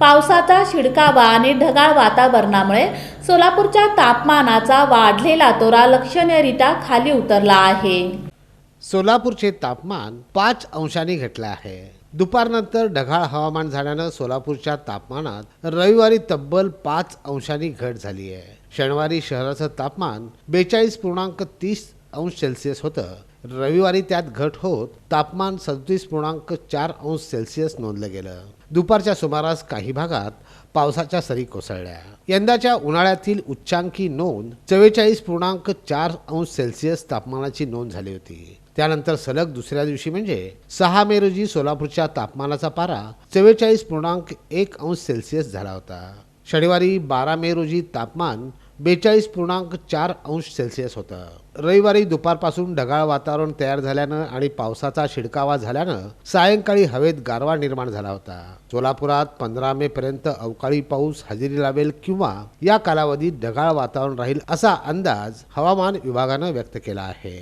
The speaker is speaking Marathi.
पावसाचा शिडकावा आणि ढगाळ वातावरणामुळे सोलापूरच्या तापमानाचा वाढलेला तोरा लक्षणीयरित्या खाली उतरला आहे. सोलापूरचे तापमान पाच अंशांनी घटले आहे. दुपारनंतर ढगाळ हवामान झाल्यानं सोलापूरच्या तापमानात रविवारी तब्बल पाच अंशांनी घट झाली आहे. शनिवारी शहराचं तापमान बेचाळीस पूर्णांक तीस अंश सेल्सिअस होतं. रविवारी त्यात घट होत तापमान सदतीस पूर्णांक चार अंश सेल्सिअस नोंदलं गेलं. दुपारच्या सुमारास काही भागात पावसाच्या सरी कोसळल्या. यंदाच्या उन्हाळ्यातील उच्चांकी नोंद चव्वेचाळीस पूर्णांक चार अंश सेल्सिअस तापमानाची नोंद झाली होती. त्यानंतर सलग दुसऱ्या दिवशी म्हणजे सहा मे रोजी सोलापूरच्या तापमानाचा पारा चव्वेचाळीस पूर्णांक एक अंश सेल्सिअस झाला होता. शनिवारी बारा मे रोजी तापमान बेचाळीस पूर्णांक चार अंश सेल्सिअस होतं. रविवारी दुपारपासून ढगाळ वातावरण तयार झाल्यानं आणि पावसाचा शिडकावा झाल्यानं सायंकाळी हवेत गारवा निर्माण झाला होता. सोलापुरात पंधरा मे पर्यंत अवकाळी पाऊस हजेरी लावेल किंवा या कालावधीत ढगाळ वातावरण राहील असा अंदाज हवामान विभागानं व्यक्त केला आहे.